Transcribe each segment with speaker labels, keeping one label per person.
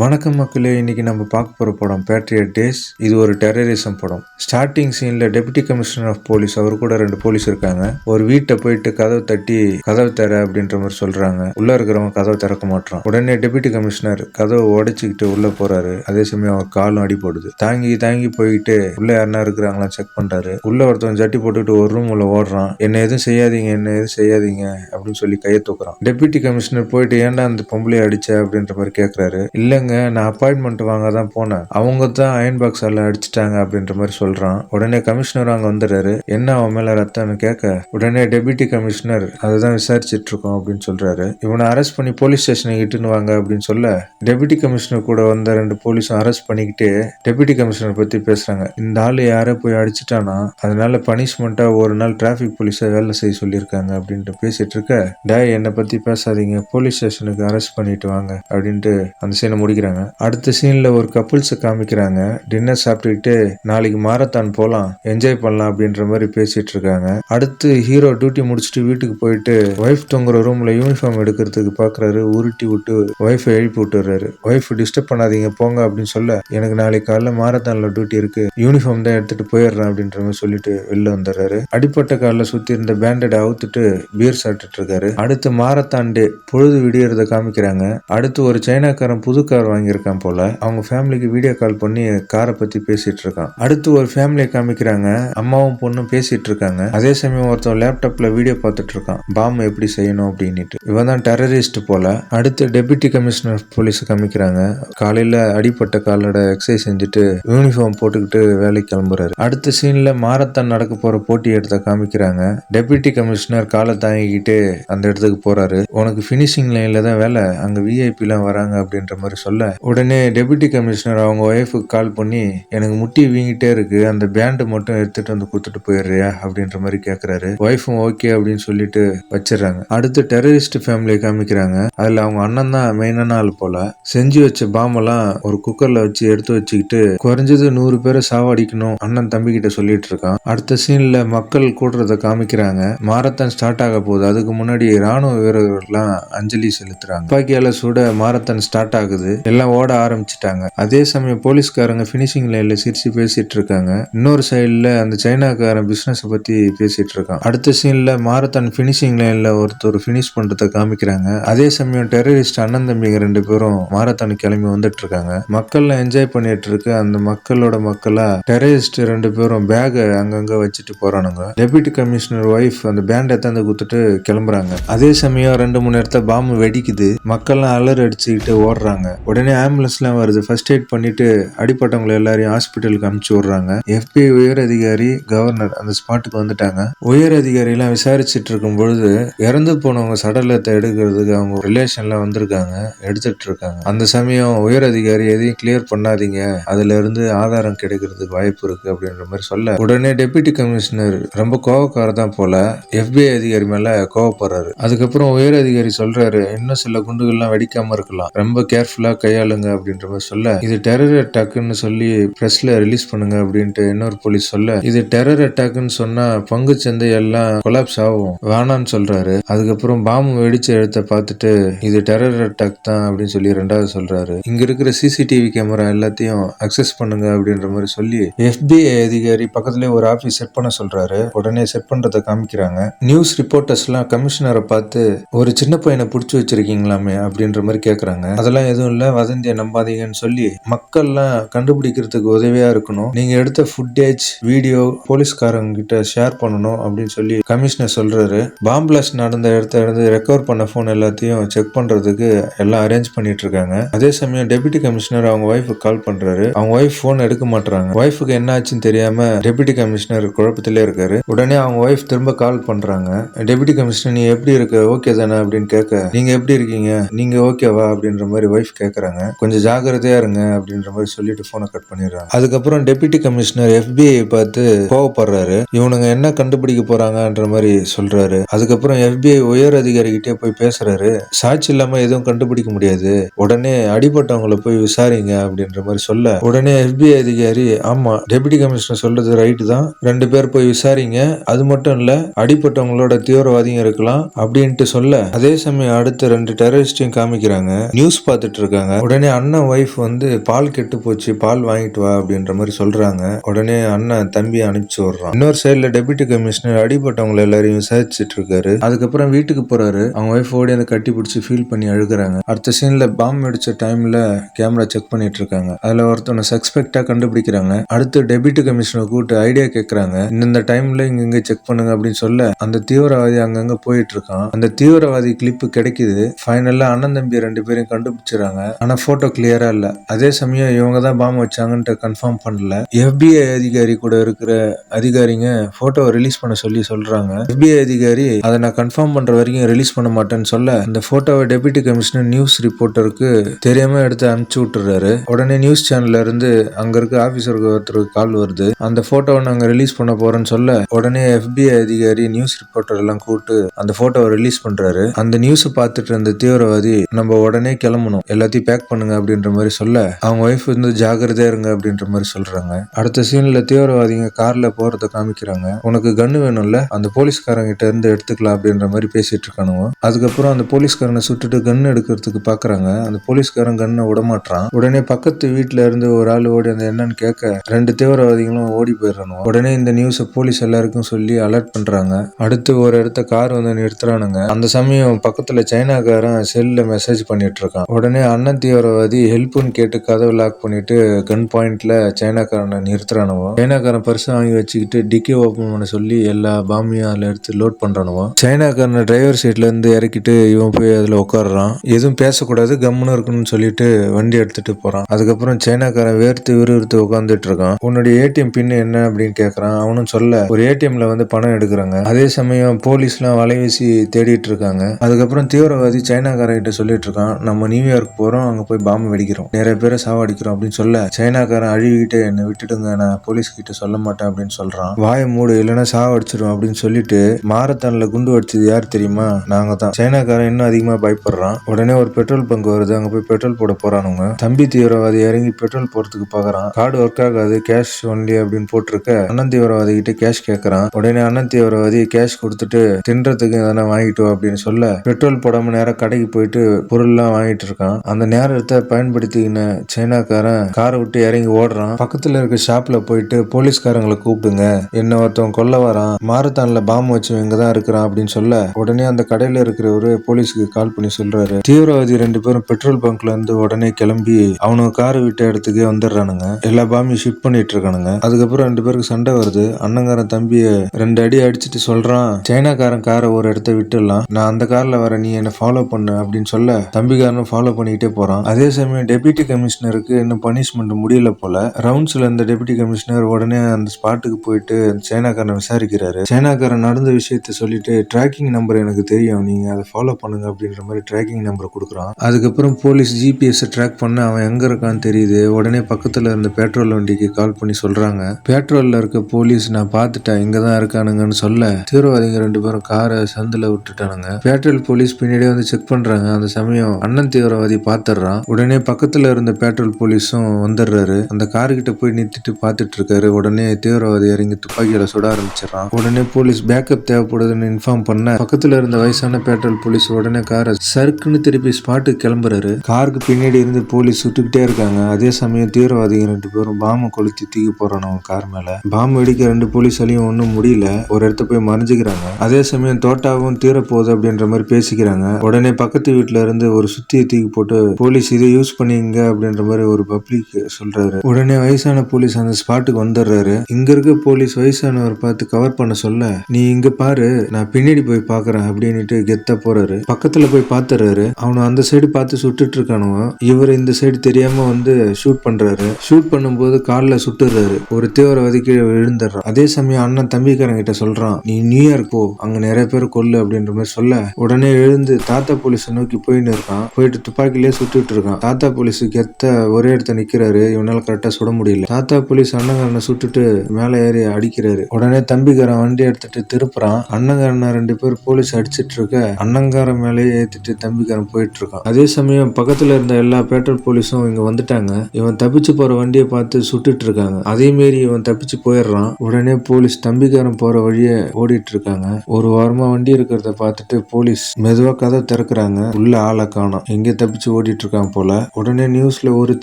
Speaker 1: வணக்கம் மக்களே இன்னைக்கு நம்ம பார்க்க போகிற படம் பேட்ரியட் டேஸ் இது ஒரு டெரரிசம் படம். ஸ்டார்டிங் சீனில் டெபுட்டி கமிஷனர் ஆஃப் போலீஸ் அவர் கூட ரெண்டு போலீஸ் இருக்காங்க. ஒரு வீட்டை போயிட்டு கதவை தட்டி கதவை தர அப்படின்ற மாதிரி சொல்றாங்க. உள்ள இருக்கிறவங்க கதவை திறக்க மாட்டான் உடனே டெபுட்டி கமிஷனர் கதவை உடைச்சிக்கிட்டு உள்ள போறாரு. அதே சமயம் அவர் காலும் அடிபடுது. தாங்கி தாங்கி போயிட்டு உள்ள யாருன்னா இருக்கிறாங்களாம் செக் பண்றாரு. உள்ள ஒருத்தவன் ஜட்டி போட்டுக்கிட்டு ஒரு ரூம் உள்ள ஓடுறான். என்ன எதுவும் செய்யாதீங்க என்ன எதுவும் செய்யாதீங்க அப்படின்னு சொல்லி கையை தூக்குறான். டெபுட்டி கமிஷனர் போயிட்டு ஏன்டா அந்த பொம்பளையை அடிச்ச? அப்படின்ற மாதிரி கேட்கறாரு இல்லைங்க நான் அப்பாயின்மெண்ட் வாங்க தான் போனேன். அவங்க தான் அயன் பாக்ஸ் எல்லாம் அடிச்சிட்டாங்க அப்படின்ற மாதிரி சொல்றான். உடனே கமிஷனர் அங்க வந்துடுறாரு. என்ன அவன் மேல ரத்தம்னு கேட்க? உடனே டெபியூட்டி கமிஷனர் அதுதான் விசாரிச்சிட்டு இருக்கோம் அப்படின்னு சொல்றாரு. இவனை அரெஸ்ட் பண்ணி போலீஸ் ஸ்டேஷனுக்கு இட்டுன்னு வாங்க அப்படின்னு சொல்ல டெபுட்டி கமிஷனர் கூட வந்த ரெண்டு போலீஸும் அரெஸ்ட் பண்ணிக்கிட்டு டெபியூட்டி கமிஷனர் பத்தி பேசுறாங்க. இந்த ஆள் யாரை போய் அடிச்சிட்டானா? அதனால பனிஷ்மெண்ட்டா ஒரு நாள் டிராஃபிக் போலீஸா வேலை செய்ய சொல்லியிருக்காங்க அப்படின்ட்டு பேசிட்டு இருக்க டே என்னை பத்தி பேசாதீங்க. போலீஸ் ஸ்டேஷனுக்கு அரெஸ்ட் பண்ணிட்டு வாங்க அப்படின்ட்டு அந்த சீனை முடிக்கிறாங்க அடுத்த சீன்ல ஒரு கப்புள்ஸை காமிக்கிறாங்க. டின்னர் சாப்பிட்டுக்கிட்டு நாளைக்கு மாரத்தான் போலாம். என்ஜாய் பண்ணலாம். அப்படின்ற மாதிரி பேசிட்டு இருக்காங்க. அடுத்து ஹீரோ டியூட்டி முடிச்சுட்டு வீட்டுக்கு போயிட்டு ஒய்ஃப் தொங்குற ரூம்ல யூனிஃபார்ம் எடுக்கிறதுக்கு பாக்குறாரு. உருட்டி விட்டு ஒய்ஃபை எழுப்பி விட்டுறாரு ஒய்ஃப் டிஸ்டர்ப் பண்ணாதீங்க. போங்க. அப்படின்னு சொல்ல எனக்கு நாளைக்கு காலைல மாரத்தான்ல டியூட்டி இருக்கு. யூனிஃபார்ம் தான் எடுத்துட்டு போயிடுறேன். அப்படின்ற மாதிரி சொல்லிட்டு வெளில வந்துடுறாரு. அடிப்பட்ட காலில் சுத்தி இருந்த பேண்டடை அவுத்துட்டு பீர் சாப்பிட்டுட்டு இருக்காரு. அடுத்து மாரத்தான் டே பொழுது விடியறத காமிக்கிறாங்க. அடுத்து ஒரு சைனாக்காரன் புது கார் வாங்கியிருக்கான் போல. அவங்க ஃபேமிலிக்கு வீடியோ கால் பண்ணி காரை பத்தி பேசிட்டு இருக்கான். அடுத்து ஒரு ஃபேமிலியை காமிக்கிறாங்க. அம்மாவும் பொண்ணும் பேசிட்டு இருக்காங்க. அதே சமயம் ஒருத்தன் லேப்டாப்ல வீடியோ பார்த்துட்டு இருக்கான். பாம் எப்படி செய்யணும் அப்படின்னுட்டு. இவன் தான் டெரரிஸ்ட் போல. அடுத்து டெபுட்டி கமிஷனர் போலீஸ் காமிக்கிறாங்க. காலையில அடிப்பட்ட காலோட எக்ஸசைஸ் செஞ்சுட்டு யூனிஃபார்ம் போட்டுக்கிட்டு வேலைக்கு கிளம்புறாரு. அடுத்த சீன்ல மாரத்தான் நடக்க போற போட்டி எடுத்த காமிக்கிறாங்க. டெபுட்டி கமிஷனர் காலை தாங்கிக்கிட்டு அந்த இடத்துக்கு போறாரு. உனக்கு ஃபினிஷிங் லைன்ல தான் வேலை. அங்க விஐபி எல்லாம் வராங்க அப்படின்ற மாதிரி சொல்ல உடனே டெபுட்டி கமிஷனர் அவங்க ஒய்ஃபுக்கு கால் பண்ணி எனக்கு முட்டி வீங்கிட்டே இருக்கு அந்த பேண்ட் மட்டும் எடுத்துட்டு வந்து கொடுத்துட்டு போயிடுறியா? அப்படின்ற மாதிரி கேட்கறாரு ஒய்ஃபும் ஓகே அப்படின்னு சொல்லிட்டு வச்சிடுறாங்க. அடுத்து டெரரிஸ்ட் ஃபேமிலியை காமிக்கிறாங்க. அதுல அவங்க அண்ணன் தான் மெயினான ஆள் போல. செஞ்சு வச்ச பாம்பெல்லாம் ஒரு குக்கர்ல வச்சு எடுத்து வச்சுக்கிட்டு குறைஞ்சது நூறு பேரை சாவடிக்கணும் அண்ணன் தம்பி கிட்ட சொல்லிட்டு இருக்கான். அடுத்த சீன்ல மக்கள் கூடுறத காமிக்கிறாங்க. மாரத்தான் ஸ்டார்ட் ஆக போகுது. அதுக்கு முன்னாடி ராணுவ வீரர்கள்லாம் அஞ்சலி செலுத்துறாங்க. துப்பாக்கியால சுட மாரத்தான் ஸ்டார்ட் ஆகுது. எல்லாம் ஓட ஆரம்பிச்சிட்டாங்க. அதே சமயம் போலீஸ்காரங்க பினிஷிங் லைன்ல சிரிச்சு பேசிட்டு இருக்காங்க. இன்னொரு சைடில் அந்த சைனாக்காரன் பிசினஸ் பத்தி பேசிட்டு இருக்கான். அடுத்த சீன்ல மாரத்தான் பினிஷிங் லைன்ல ஒருத்தர் பினிஷ் பண்ணுறத காமிக்கிறாங்க. அதே சமயம் டெரரிஸ்ட் அண்ணன் தம்பிங்க ரெண்டு பேரும் மாரத்தான் கிளம்பி வந்துட்டு இருக்காங்க. மக்கள்லாம் என்ஜாய் பண்ணிட்டு இருக்கு அந்த மக்களோட மக்களா டெரரிஸ்ட் ரெண்டு பேரும் பேக அங்கங்க வச்சுட்டு போறானுங்க. டெபியூட்டி கமிஷனர் ஒய்ஃப் அந்த பேண்டை தந்து குத்துட்டு கிளம்புறாங்க. அதே சமயம் ரெண்டு மூணு இடத்த பாம்பு வெடிக்குது. மக்கள்லாம் அலர் அடிச்சுக்கிட்டு ஓடுறாங்க. உடனே ஆம்புலன்ஸ்லாம் வருது. ஃபர்ஸ்ட் எய்ட் பண்ணிட்டு அடிப்பட்டவங்களை எல்லாரையும் ஹாஸ்பிட்டலுக்கு அனுப்பிச்சு விடுறாங்க. எஃபிஐ உயர் அதிகாரி கவர்னர் அந்த ஸ்பாட்டுக்கு வந்துட்டாங்க. உயர் அதிகாரியெல்லாம் விசாரிச்சுட்டு இருக்கும் பொழுது இறந்து போனவங்க சடலத்தை எடுக்கிறதுக்கு அவங்க ரிலேஷன்லாம் வந்திருக்காங்க. எடுத்துட்டு இருக்காங்க. அந்த சமயம் உயர் அதிகாரி எதையும் கிளியர் பண்ணாதீங்க. அதுல இருந்து ஆதாரம் கிடைக்கிறதுக்கு வாய்ப்பு இருக்கு அப்படின்ற மாதிரி சொல்ல. உடனே டெபியூட்டி கமிஷனர் ரொம்ப கோவக்கார தான் போல எஃபிஐ அதிகாரி மேல கோவப்படுறாரு. அதுக்கப்புறம் உயர் அதிகாரி சொல்றாரு இன்னும் சில குண்டுகள்லாம் வெடிக்காம இருக்கலாம். ரொம்ப கேர்ஃபுல்லா கையாளுங்க அப்படின்ற மாதிரி சொல்ல இது டெரர் அட்டாக்னு சொல்லி பிரஸ்ல ரிலீஸ் பண்ணுங்க அப்படின்ட்டு இன்னொரு போலீஸ் சொல்ல இது டெரர் அட்டாக்னு சொன்னா பங்கு சந்தை எல்லாம் கொலாப்ஸ் ஆகும் வேணான்னு சொல்றாரு. அதுக்கப்புறம் பாம்பு வெடிச்ச இடத்த பார்த்துட்டு இது டெரர் அட்டாக் தான் அப்படின்னு சொல்லி ரெண்டாவது சொல்றாரு. இங்க இருக்கிற சிசிடிவி கேமரா எல்லாத்தையும் அக்சஸ் பண்ணுங்க அப்படின்ற மாதிரி சொல்லி எஃபிஐ அதிகாரி பக்கத்துலேயே ஒரு ஆபீஸ் செட் பண்ண சொல்றாரு. உடனே செட் பண்றதை காமிக்கிறாங்க. நியூஸ் ரிப்போர்ட்டர்ஸ் எல்லாம் கமிஷனரை பார்த்து ஒரு சின்ன பையனை பிடிச்சி வச்சிருக்கீங்களாமே அப்படின்ற மாதிரி கேக்குறாங்க. அதெல்லாம் எதுவும் இல்ல வதந்தியை நம்பாதீங்கன்னு சொல்லி மக்கள்லாம் கண்டுபிடிக்கிறதுக்கு உதவியா இருக்கணும். நீங்க எடுத்த ஃபுட்டேஜ் வீடியோ போலீஸ்காரங்க கிட்ட ஷேர் பண்ணணும் அப்படின்னு சொல்லி கமிஷனர் சொல்றாரு. பாம் பிளாஸ்ட் நடந்த இடத்த இருந்து ரெக்கவர் பண்ண போன் எல்லாத்தையும் செக் பண்றதுக்கு எல்லாம் அரேஞ்ச் பண்ணிட்டு இருக்காங்க. அதே சமயம் டெபுட்டி கமிஷனர் அவங்க ஒய்ஃபுக்கு கால் பண்றாரு. அவங்க ஒய்ஃப் போன் எடுக்க மாட்டாங்க ஒய்ஃபுக்கு என்ன ஆச்சுன்னு தெரியாம டெபுட்டி கமிஷனர் குழப்பத்திலே இருக்காரு. உடனே அவங்க ஒய்ஃப் திரும்ப கால் பண்றாங்க. டெபுட்டி கமிஷனர் நீ எப்படி இருக்க? ஓகே தானே? அப்படின்னு கேட்க நீங்க எப்படி இருக்கீங்க? நீங்க ஓகேவா அப்படின்ற மாதிரி ஒய்ஃப் கேட்க கேட்குறாங்க கொஞ்சம் ஜாக்கிரதையா இருங்க அப்படின்ற மாதிரி சொல்லிட்டு போனை கட் பண்ணிடுறாங்க. அதுக்கப்புறம் டெபியூட்டி கமிஷனர் எஃபிஐ பார்த்து கோவப்படுறாரு. இவனுங்க என்ன கண்டுபிடிக்க போறாங்கன்ற மாதிரி சொல்றாரு. அதுக்கப்புறம் எஃபிஐ உயர் அதிகாரி கிட்டே போய் பேசுறாரு. சாட்சி இல்லாம எதுவும் கண்டுபிடிக்க முடியாது. உடனே அடிபட்டவங்கள போய் விசாரிங்க அப்படின்ற மாதிரி சொல்ல உடனே எஃபிஐ அதிகாரி ஆமா டெபுட்டி கமிஷனர் சொல்றது ரைட்டு தான். ரெண்டு பேர் போய் விசாரிங்க. அது மட்டும் இல்ல அடிப்பட்டவங்களோட தீவிரவாதியும் இருக்கலாம் அப்படின்ட்டு சொல்ல அதே சமயம் அடுத்த ரெண்டு டெரரிஸ்டையும் காமிக்கிறாங்க. நியூஸ் பார்த்துட்டு இருக்காங்க. சொல்கிறாங்க உடனே அண்ணன் ஒய்ஃப் வந்து பால் கெட்டு போச்சு பால் வாங்கிட்டு வா அப்படின்ற மாதிரி சொல்றாங்க. உடனே அண்ணன் தம்பி அனுப்பிச்சு விடுறான். இன்னொரு சைடில் டெபுட்டி கமிஷனர் அடிபட்டவங்களை எல்லாரையும் விசாரிச்சுட்டு இருக்காரு. அதுக்கப்புறம் வீட்டுக்கு போறாரு. அவங்க ஒய்ஃப் ஓடி அதை கட்டி பிடிச்சி ஃபீல் பண்ணி அழுகுறாங்க. அடுத்த சீனில் பாம்பு அடிச்ச டைம்ல கேமரா செக் பண்ணிட்டு இருக்காங்க. அதுல ஒருத்தவனை சஸ்பெக்டாக கண்டுபிடிக்கிறாங்க. அடுத்து டெபுட்டி கமிஷனர் கூப்பிட்டு ஐடியா கேட்குறாங்க இந்த டைம்ல இங்க இங்கே செக் பண்ணுங்க அப்படின்னு சொல்ல அந்த தீவிரவாதி அங்கங்கே போயிட்டு இருக்கான். அந்த தீவிரவாதி கிளிப்பு கிடைக்குது. ஃபைனலாக அண்ணன் தம்பி ரெண்டு பேரையும் கண்டுபிடிச்சிடறாங்க. ஆனா போட்டோ கிளியரா இல்ல. அதே சமயம் இவங்க தான் பாம்பு வச்சாங்கன்ட்டு கன்ஃபார்ம் பண்ணல. எஃபிஐ அதிகாரி கூட இருக்கிற அதிகாரிங்க போட்டோவை ரிலீஸ் பண்ண சொல்லி சொல்றாங்க. எஃபிஐ அதிகாரி அதை நான் கன்ஃபார்ம் பண்ற வரைக்கும் ரிலீஸ் பண்ண மாட்டேன்னு சொல்ல அந்த போட்டோவை டெபியூட்டி கமிஷனர் நியூஸ் ரிப்போர்ட்டருக்கு தெரியாம எடுத்து அனுப்பிச்சு விட்டுறாரு. உடனே நியூஸ் சேனல்ல இருந்து அங்க இருக்க ஆபீசருக்கு ஒருத்தருக்கு கால் வருது. அந்த போட்டோவை நாங்க ரிலீஸ் பண்ண போறோம்னு சொல்ல உடனே எஃபிஐ அதிகாரி நியூஸ் ரிப்போர்ட்டர் எல்லாம் கூப்பிட்டு அந்த போட்டோவை ரிலீஸ் பண்றாரு. அந்த நியூஸ் பார்த்துட்டு இருந்த தீவிரவாதி நம்ம உடனே கிளம்பணும். எல்லாத்தையும் பேக் பண்ணுங்க அப்படின்ற மாதிரி சொல்ல அவங்க ஒய்ஃப் வந்து ஜாக்கிரதையா இருங்க அப்படின்ற மாதிரி சொல்றாங்க. அடுத்த சீன்ல தீவிரவாதிங்க கார்ல போறத காமிக்கிறாங்க. உனக்கு கன்னு வேணும்ல அந்த போலீஸ்காரங்க கிட்ட இருந்து எடுத்துக்கலாம் அப்படின்ற மாதிரி பேசிட்டு இருக்கானுங்க. அதுக்கப்புறம் அந்த போலீஸ்காரனை சுட்டுட்டு கன் எடுக்கிறதுக்கு பாக்குறாங்க. அந்த போலீஸ்காரன் கன்னை விடமாட்டான் உடனே பக்கத்து வீட்டுல இருந்து ஒரு ஆள் ஓடி அந்த என்னன்னு கேட்க ரெண்டு தீவிரவாதிகளும் ஓடி போயிடுறானுங்க. உடனே இந்த நியூஸ போலீஸ் எல்லாருக்கும் சொல்லி அலர்ட் பண்றாங்க. அடுத்து ஒரு இடத்த கார் வந்து நிறுத்துறானுங்க. அந்த சமயம் பக்கத்துல சைனாக்காரன் செல்ல மெசேஜ் பண்ணிட்டு இருக்கான். உடனே அண்ணன் தீவிரவாதி ஹெல்ப்னு கேட்டு கதவை லாக் பண்ணிட்டு கன் பாயிண்ட்ல சைனாக்காரனை நிறுத்துறானுவோ. சைனாக்காரன் பர்ஸ் வாங்கி வச்சுக்கிட்டு டிக்கி ஓபன் பண்ண சொல்லி எல்லா பாமியும் அதில் எடுத்து லோட் பண்றானுவோம் சைனாக்காரனை டிரைவர் சீட்ல இருந்து இறக்கிட்டு இவன் போய் அதுல உட்காடுறான் எதுவும் பேசக்கூடாது கம்முன்னு இருக்கணும்னு சொல்லிட்டு வண்டி எடுத்துட்டு போறான். அதுக்கப்புறம் சைனாக்காரன் வேர்த்து விறுவிறுத்து உட்காந்துட்டு இருக்கான். உன்னுடைய ஏடிஎம் பின் என்ன அப்படின்னு கேட்கறான் அவனும் சொல்ல ஒரு ஏடிஎம்ல வந்து பணம் எடுக்கிறாங்க. அதே சமயம் போலீஸ்லாம் வலைவீசி தேடிட்டு இருக்காங்க. அதுக்கப்புறம் தீவிரவாதி சைனாக்காரன் கிட்ட சொல்லிட்டு இருக்கான் நம்ம நியூயார்க் போறோம் அங்க போய் பாம்பு வெடிக்கிறோம். நிறைய பேரை சாவடிக்கிறோம் அப்படின்னு சொல்ல சைனாக்காரன் அழுகிட்டு என்னை விட்டுடுங்க நான் போலீஸ் கிட்ட சொல்ல மாட்டேன் அப்படின்னு சொல்றான். வாயை மூடு இல்லைன்னா சாவடிச்சிடும் அப்படின்னு சொல்லிட்டு மாரத்தான்ல குண்டு அடிச்சது யார் தெரியுமா? நாங்க தான். சைனாக்காரன் இன்னும் அதிகமா பயப்படுறான். உடனே ஒரு பெட்ரோல் பங்க் வருது அங்க போய் பெட்ரோல் போட போறானுங்க. தம்பி தீவிரவாதி இறங்கி பெட்ரோல் போறதுக்கு பாக்குறான் கார்டு ஒர்க் ஆகாது கேஷ் ஒன்லி அப்படின்னு போட்டிருக்க. அண்ணன் தீவிரவாதி கிட்ட கேஷ் கேட்கறான். உடனே அண்ணன் தீவிரவாதி கேஷ் கொடுத்துட்டு தின்றதுக்கு எதனா வாங்கிட்டு அப்படின்னு சொல்ல பெட்ரோல் போடாம நேரம் கடைக்கு போயிட்டு பொருள்லாம் வாங்கிட்டு இருக்கான். அந்த நேரத்தை பயன்படுத்தின சைனாக்காரன் காரை விட்டு இறங்கி ஓடுறான். பக்கத்துல இருக்க ஷாப்ல போயிட்டு போலீஸ்காரங்களை கூப்பிடுங்க. என்ன ஒருத்தவன் கொல்ல வரான். மாரத்தான்ல பாம்பு வச்சு இங்கதான் இருக்கிறான் அப்படின்னு சொல்ல உடனே அந்த கடையில இருக்கிறவரு போலீஸ்க்கு கால் பண்ணி சொல்றாரு. தீவிரவாதி ரெண்டு பேரும் பெட்ரோல் பங்க்ல இருந்து உடனே கிளம்பி அவனுக்கு கார் விட்ட இடத்துக்கே வந்துடுறானுங்க. எல்லா பாம்பையும் ஷிஃப்ட் பண்ணிட்டு இருக்கானுங்க. அதுக்கப்புறம் ரெண்டு பேருக்கு சண்டை வருது. அண்ணங்காரன் தம்பிய ரெண்டு அடி அடிச்சிட்டு சொல்றான் சைனாக்காரன் காரை ஒரு இடத்த விட்டுடலாம். நான் அந்த கார்ல வர நீ என்ன ஃபாலோ பண்ணு அப்படின்னு சொல்ல தம்பிக்காரனும் ஃபாலோ பண்ணிக்கிட்டே போறான். அதே சமயம் டெபியூட்டி கமிஷனருக்கு இன்னும் பனிஷ்மெண்ட் முடியல போல. ரவுண்ட்ஸ்ல இருந்த டெபியூட்டி கமிஷனர் உடனே அந்த ஸ்பாட்டுக்கு போயிட்டு சைனாக்காரனை விசாரிக்கிறாரு. சைனாக்காரன் நடந்த விஷயத்த சொல்லிட்டு ட்ராக்கிங் நம்பர் எனக்கு தெரியும். நீங்க அதை ஃபாலோ பண்ணுங்க அப்படின்ற மாதிரி ட்ராக்கிங் நம்பர் கொடுக்குறான். அதுக்கப்புறம் போலீஸ் ஜிபிஎஸ் ட்ராக் பண்ண அவன் எங்க இருக்கான்னு தெரியுது. உடனே பக்கத்துல இருந்த பெட்ரோல் வண்டிக்கு கால் பண்ணி சொல்றாங்க. பெட்ரோல்ல இருக்க போலீஸ் நான் பார்த்துட்டேன். இங்க தான் இருக்கானுங்கன்னு சொல்ல. தீவிரவாதிங்க ரெண்டு பேரும் காரை சந்தில விட்டுட்டானுங்க. பெட்ரோல் போலீஸ் பின்னாடியே வந்து செக் பண்றாங்க. அந்த சமயம் அண்ணன் தீவிரவாதி பார்த்து பாத்துடுறான். உடனே பக்கத்துல இருந்த பெட்ரோல் போலீஸும் வந்துடுறாரு. அந்த கார்கிட்ட போய் நிறுத்திட்டு பார்த்துட்டு இருக்காரு உடனே தீவிரவாதி இறங்கி துப்பாக்கியில சுட ஆரம்பிச்சிடறான். உடனே போலீஸ் பேக்கப் தேவைப்படுதுன்னு இன்ஃபார்ம் பண்ண பக்கத்துல இருந்த வயசான பெட்ரோல் போலீஸ் உடனே காரை சர்க்குன்னு திருப்பி ஸ்பாட்டுக்கு கிளம்புறாரு. காருக்கு பின்னாடி இருந்து போலீஸ் சுட்டுக்கிட்டே இருக்காங்க. அதே சமயம் தீவிரவாதிங்க ரெண்டு பேரும் பாம்பை கொளுத்தி தூக்கி போறானு கார் மேல. பாம்பு வெடிக்க ரெண்டு போலீஸாலையும் ஒன்றும் முடியல. ஒரு இடத்த போய் மறைஞ்சுக்கிறாங்க. அதே சமயம் தோட்டாவும் தீரப்போகுது அப்படின்ற மாதிரி பேசிக்கிறாங்க. உடனே பக்கத்து வீட்டுல இருந்து ஒரு சுத்தியை தூக்கி போட்டு போலீஸ் இதை யூஸ் பண்ணிங்க அப்படின்ற மாதிரி ஒரு பப்ளிக் சொல்றாரு. உடனே வயசான போலீஸ் அந்த ஸ்பாட்டுக்கு வந்துடுறாரு. இங்க இருக்க போலீஸ் வயசானவர் பார்த்து கவர் பண்ண சொல்ல நீ இங்க பாரு நான் பின்னாடி போய் பாக்குறேன் அப்படின்னுட்டு கெத்தா போறாரு. பக்கத்துல போய் பாத்துறாரு அவனை அந்த சைடு பார்த்து சுட்டுட்டு இருக்கானுவ இவர் இந்த சைடு தெரியாம வந்து ஷூட் பண்றாரு. ஷூட் பண்ணும்போது காலில் சுட்டுறாரு ஒரு தீவிரவாதி கீழே விழுந்துடுறான். அதே சமயம் அண்ணன் தம்பிக்காரன் கிட்ட சொல்றான் நீ நியூயார்க் போ அங்க நிறைய பேர் கொல்லு அப்படின்ற மாதிரி சொல்ல உடனே எழுந்து தாத்தா போலீஸை நோக்கி போயின்னு இருக்கான். போயிட்டு துப்பாக்கிலேயே சுட்டுட்டு இருக்கான் தாத்தா போலீஸ் கெத்த ஒரே இடத்த நிக்கிறாரு. இவனால கரெக்டா சுட முடியல. தாத்தா போலீஸ் அண்ணங்காரனை சுட்டுட்டு மேல ஏறி அடிக்கிறாரு. உடனே தம்பிக்காரன் வண்டி எடுத்துட்டு திருப்புறான். அண்ணங்காரனை ரெண்டு பேர் போலீஸ் அடிச்சிட்டு இருக்க அண்ணங்காரன் மேலேயே ஏத்திட்டு தம்பிக்காரன் போயிட்டு இருக்கான் அதே சமயம் பக்கத்துல இருந்த எல்லா பெட்ரோல் போலீஸும் இங்க வந்துட்டாங்க. இவன் தப்பிச்சு போற வண்டியை பார்த்து சுட்டுட்டு இருக்காங்க அதே மாரி இவன் தப்பிச்சு போயிடுறான். உடனே போலீஸ் தம்பிக்காரன் போற வழியே ஓடிட்டு இருக்காங்க ஒரு வாரமா வண்டி இருக்கிறத பார்த்துட்டு போலீஸ் மெதுவா கதை திறக்கிறாங்க. உள்ள ஆளை காணும். எங்க தப்பிச்சு ஓடிட்டு சொல்லிட்டு போல. உடனே நியூஸ்ல ஒரு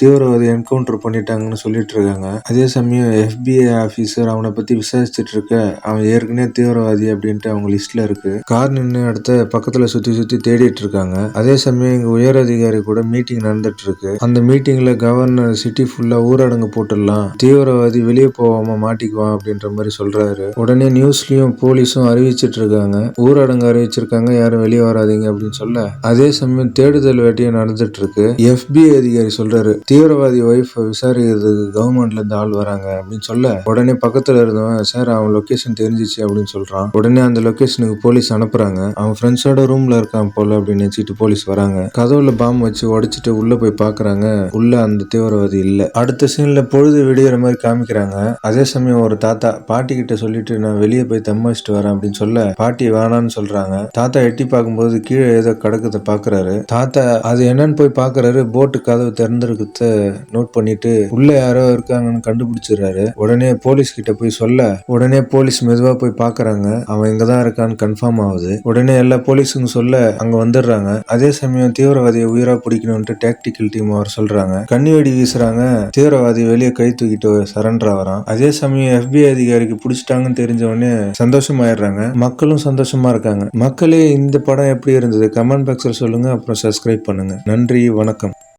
Speaker 1: தீவிரவாதி என்கவுண்டர் பண்ணிட்டாங்கன்னு சொல்லிட்டு இருக்காங்க அதே சமயம் FBI ஆபீசர் அவனை பத்தி விசாரிச்சுட்டு இருக்க அவன் ஏற்கனவே தீவிரவாதி அப்படின்ட்டு அவங்க லிஸ்ட்ல இருக்கு. கார் நின்று அடுத்த பக்கத்துல சுத்தி சுத்தி தேடிட்டு இருக்காங்க அதே சமயம் இங்க உயர் அதிகாரி கூட மீட்டிங் நடந்துட்டு இருக்கு அந்த மீட்டிங்ல கவர்னர் சிட்டி ஃபுல்லா ஊரடங்கு போட்டுடலாம். தீவிரவாதி வெளியே போகாம மாட்டிக்குவான் அப்படின்ற மாதிரி சொல்றாரு. உடனே நியூஸ்லயும் போலீஸும் அறிவிச்சிட்டு இருக்காங்க ஊரடங்கு அறிவிச்சிருக்காங்க. யாரும் வெளியே வராதீங்க அப்படின்னு சொல்ல. அதே சமயம் தேடுதல் வேட்டையும் நடந்துட்டு இருக்கு. எஃபிஐ அதிகாரி சொல்றாரு தீவிரவாதி ஒய்ஃப் விசாரிக்கிறதுக்கு கவர்மெண்ட்ல இருந்து ஆள் வராங்க அப்படின்னு சொல்ல உடனே பக்கத்துல இருந்தவன் சார் அவன் லொகேஷன் தெரிஞ்சிச்சு அப்படின்னு சொல்றான். உடனே அந்த லொகேஷனுக்கு போலீஸ் அனுப்புறாங்க. அவன் ஃப்ரெண்ட்ஸோட ரூம்ல இருக்கான் போல அப்படின்னு நினைச்சிட்டு போலீஸ் வராங்க. கதவுல பாம்பு வச்சு உடைச்சிட்டு உள்ள போய் பாக்குறாங்க. உள்ள அந்த தீவிரவாதி இல்ல. அடுத்த சீன்ல பொழுது விடியற மாதிரி காமிக்கிறாங்க. அதே சமயம் ஒரு தாத்தா பாட்டி கிட்ட சொல்லிட்டு நான் வெளியே போய் தம்மாச்சிட்டு வரேன் அப்படின்னு சொல்ல பாட்டி வேணான்னு சொல்றாங்க. தாத்தா எட்டி பார்க்கும்போது கீழே ஏதோ கிடக்குத பாக்குறாரு. தாத்தா அது என்னன்னு போய் பாக்குறாரு. போட்டு கதவு திறந்திருக்கிறத நோட் பண்ணிட்டு உள்ள யாரோ இருக்காங்கன்னு கண்டுபிடிச்சிடுறாரு. உடனே போலீஸ் கிட்ட போய் சொல்ல உடனே போலீஸ் மெதுவா போய் பாக்குறாங்க. அவன் இங்கதான் இருக்கான்னு கன்ஃபார்ம் ஆகுது. உடனே எல்லா போலீஸுங்க சொல்ல அங்க வந்துடுறாங்க. அதே சமயம் தீவிரவாதியை உயிரா பிடிக்கணும்ட்டு டாக்டிக்கல் டீம் அவர் சொல்றாங்க. கண்ணி வெடி வீசுறாங்க. தீவிரவாதி வெளியே கை தூக்கிட்டு சரண்டர் ஆகிறான். அதே சமயம் எஃபிஐ அதிகாரிக்கு பிடிச்சிட்டாங்கன்னு தெரிஞ்ச உடனே சந்தோஷமாயிடுறாங்க. மக்களும் சந்தோஷமா இருக்காங்க. மக்களே இந்த படம் எப்படி இருந்தது? கமெண்ட் பாக்ஸில் சொல்லுங்க. அப்புறம் சப்ஸ்கிரைப் பண்ணுங்க. நன்றி. நன்றி வணக்கம்.